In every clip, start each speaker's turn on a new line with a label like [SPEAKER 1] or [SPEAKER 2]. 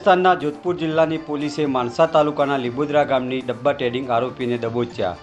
[SPEAKER 1] રાજસ્થાનના જોધપુર જિલ્લાની પોલીસે માનસા તાલુકાના લીબુદ્રા ગામની ડબ્બા ટ્રેડિંગ આરોપીને દબોચ્યા.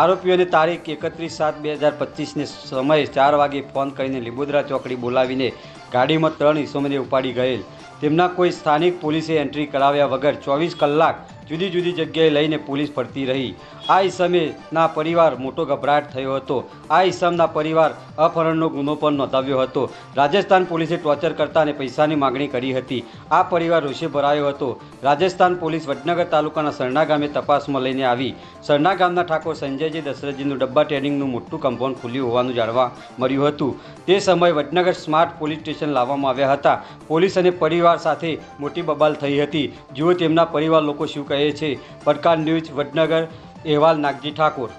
[SPEAKER 1] આરોપીઓને તારીખ એકત્રીસ સાત બે હજાર પચીસને સમયે ચાર વાગે ફોન કરીને લીબુદ્રા ચોકડી બોલાવીને ગાડીમાં ત્રણ ઈસમોને ઉપાડી ગયેલ. તેમના કોઈ સ્થાનિક પોલીસે એન્ટ્રી કરાવ્યા વગર ચોવીસ કલાક જુદી જુદી જગ્યાએ લઈને પોલીસ ફરતી રહી. આ ઈસમેના પરિવાર મોટો ગભરાટ થયો હતો. આ ઈસમના પરિવાર અપહરણનો ગુનો પણ નોંધાવ્યો હતો. રાજસ્થાન પોલીસે ટોર્ચર કરતા અને પૈસાની માગણી કરી હતી. આ પરિવાર રોષે ભરાયો હતો. રાજસ્થાન પોલીસ વડનગર તાલુકાના સરણા ગામે તપાસમાં લઈને આવી. સરણા ગામના ઠાકોર સંજયજી દશરથજીનું ડબ્બા ટ્રેડિંગનું મોટું કમ્પાઉન્ડ ખુલ્યું હોવાનું જાણવા મળ્યું હતું. તે સમયે વડનગર સ્માર્ટ પોલીસ સ્ટેશન લાવવામાં આવ્યા હતા. પોલીસ અને પરિવાર સાથે મોટી બબાલ થઈ હતી. જુઓ તેમના પરિવાર લોકો શું કહે છે. પડકાર ન્યૂઝ વડનગર અહેવાલ નાગજી ઠાકોર.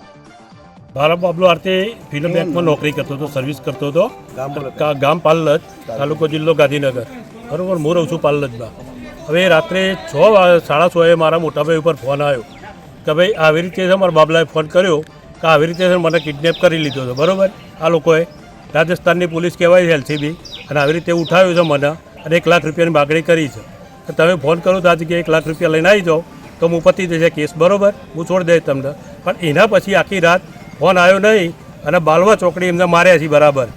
[SPEAKER 2] ભારત બાબલો આરતી ફિલ્મ બેંકમાં નોકરી કરતો હતો સર્વિસ કરતો હતો. ગામ પાલનજ તાલુકો જિલ્લો ગાંધીનગર. બરોબર હું રહું છું પાલલજમાં હવે રાત્રે છ સાડા છએ મારા મોટાભાઈ ઉપર ફોન આવ્યો કે ભાઈ આવી રીતે છે મારા બાબલાએ ફોન કર્યો કે આવી રીતે છે મને કિડનેપ કરી લીધો હતો બરોબર? આ લોકોએ રાજસ્થાનની પોલીસ કહેવાય છે એલસીબી અને આવી રીતે ઉઠાવ્યો છે મને. અને એક લાખ રૂપિયાની માગણી કરી છે. તમે ફોન કરો તો આ જગ્યાએ એક લાખ રૂપિયા લઈને આવી જાઓ. તો હું પતી જશે કેસ, બરોબર? હું છોડી દઈશ તમને. પણ એના પછી આખી રાત ફોન આવ્યો નહીં અને બાલવા ચોકડી એમને માર્યા છે બરાબર.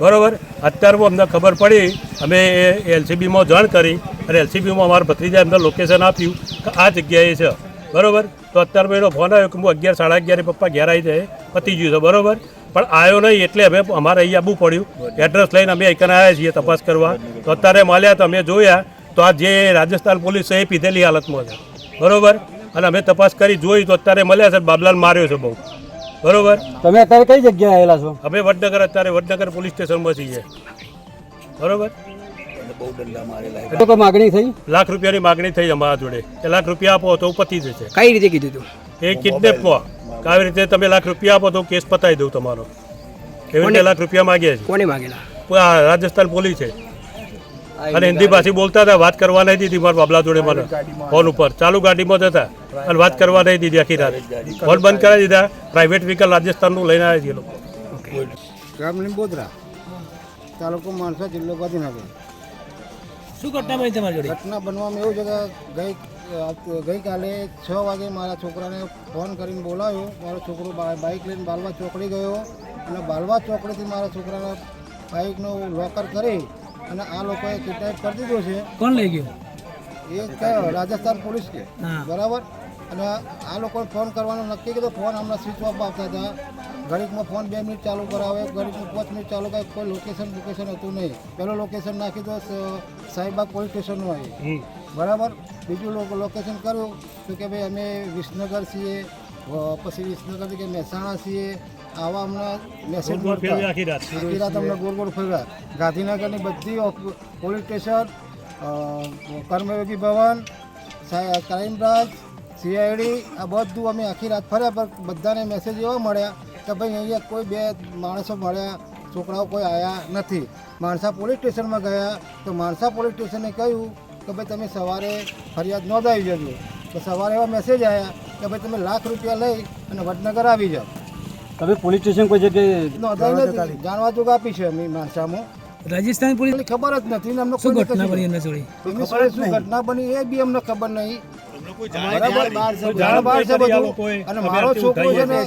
[SPEAKER 2] બરાબર? અત્યારમાં અમને ખબર પડી, અમે એ એલસીબીમાં જાણ કરી અને એલસીબીમાં અમારા ભત્રીજા એમને લોકેશન આપ્યું કે આ જગ્યાએ છે. બરોબર? તો અત્યારમાં એનો ફોન આવ્યો કે હું અગિયાર, સાડા અગિયારે પપ્પા ઘેર આવી જાય, પતી ગયું છે. બરોબર? પણ આવ્યો નહીં એટલે અમે અમારે અહીં આવવું પડ્યું. એડ્રેસ લઈને અમે અહીં આવ્યા છીએ તપાસ કરવા. તો અત્યારે મળ્યા તો અમે જોયા. તો આ જે રાજસ્થાન પોલીસ છે એ પીધેલી હાલતમાં છે. બરોબર? અને અમે તપાસ કરી જોઈ તો અત્યારે મળ્યા છે. બાબલાલ માર્યો છે બહુ. બરોબર?
[SPEAKER 3] તમે અત્યારે કઈ જગ્યાએ આવેલા છો?
[SPEAKER 2] અમે વડનગર અત્યારે વડનગર પોલીસ સ્ટેશનમાં છીએ. બરોબર?
[SPEAKER 3] તો માગણી થઈ?
[SPEAKER 2] લાખ રૂપિયાની માગણી થઈ અમારા જોડે. લાખ રૂપિયા આપો તો પતી જશે
[SPEAKER 3] કઈ રીતે કીધું તું?
[SPEAKER 2] એ કિડનેપમાં કે આવી રીતે તમે લાખ રૂપિયા આપો તો કેસ પતાવી દઉં તમારો. એવી રીતે લાખ રૂપિયા માગ્યા છે.
[SPEAKER 3] કોને માગેલા?
[SPEAKER 2] આ રાજસ્થાન પોલીસ છે. અને હિન્દી ભાષી બોલતા હતા વાત કરવા નહીં દીધી મારા બાબલા જોડે મને. ફોન ઉપર. ચાલુ ગાડીમાં જતા હતા. અને વાત કરવા નહીં દીધી આખી રાત. ફોન બંધ કરાવી દીધા. પ્રાઇવેટ વ્હીકલ રાજસ્થાનનું લઈને આવ્યા છે એ લોકો.
[SPEAKER 4] ગામ લીંબોદરા તાલુકો માણસા જિલ્લો ગાંધીનગર.
[SPEAKER 3] શું ઘટના બની તમારી જોડે?
[SPEAKER 4] ઘટના બનવામાં એવું છે કે ગઈ ગઈકાલે છ વાગે મારા છોકરાને ફોન કરીને બોલાવ્યો મારો છોકરો બાઇક લઈને બાલવા ચોકડી ગયો અને બાલવા ચોકડીથી મારા છોકરાના બાઇકનું લોકર કરી અને આ લોકોએ કિડનેપ કરી દીધો છે.
[SPEAKER 3] કોણ લઈ ગયો?
[SPEAKER 4] એ કયો રાજસ્થાન પોલીસ કે. બરાબર? અને આ લોકોને ફોન કરવાનો નક્કી કીધું ફોન હમણાં સ્વિચ ઓફ આપતા હતા. ઘડીકમાં ફોન બે મિનિટ ચાલુ કરાવે ઘડીકમાં પાંચ મિનિટ ચાલુ કરે કોઈ લોકેશન લોકેશન હતું નહીં. પહેલું લોકેશન નાખી દો સ- સાહીબાગ પોલીસ સ્ટેશનનું આવી બરાબર? બીજું લોકો લોકેશન કર્યું તો કે ભાઈ અમે વિસનગર છીએ પછી વિસનગરથી કે મહેસાણા છીએ. આવા હમણાં મેસેજ મળતા.
[SPEAKER 2] આખી રાત.
[SPEAKER 4] અમને ગોળ ગોળ ફર્યા ગાંધીનગરની બધી police station Karmayogi Bhavan crime branch CID આ બધું અમે આખી રાત ફર્યા પણ બધાને મેસેજ એવા મળ્યા કે ભાઈ અહીંયા કોઈ બે માણસો મળ્યા છોકરાઓ કોઈ આવ્યા નથી. માણસા પોલીસ સ્ટેશનમાં ગયા તો માણસા પોલીસ સ્ટેશને કહ્યું કે ભાઈ તમે સવારે ફરિયાદ નોંધાવી જજો તો સવારે એવા મેસેજ આવ્યા કે ભાઈ તમે લાખ રૂપિયા લઈ અને વડનગર આવી જાઓ.
[SPEAKER 3] તમે પોલીસ સ્ટેશન કોઈ જગ્યાએ
[SPEAKER 4] નોંધાવી નથી. જાણવા જોગ આપી છે અમે માણસામાં.
[SPEAKER 5] રાજસ્થાન પોલીસ
[SPEAKER 4] ખબર જ નથી અમને
[SPEAKER 5] શું ઘટના બની એમના જોડે?
[SPEAKER 4] શું ઘટના બની એ બી અમને ખબર નહીં. અને મારો છોકરો છે ને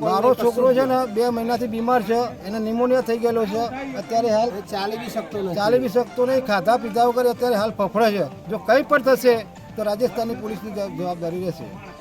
[SPEAKER 4] મારો છોકરો છે ને બે મહિનાથી બીમાર છે એને નિમોનિયા થઈ ગયેલો છે. અત્યારે હાલ ચાલી બી શકતો નહીં ચાલી બી શકતો નહીં. ખાધા પીધા વગર અત્યારે હાલ ફફડે છે. જો કંઈ પણ થશે તો રાજસ્થાનની પોલીસની જવાબ- જવાબદારી રહેશે.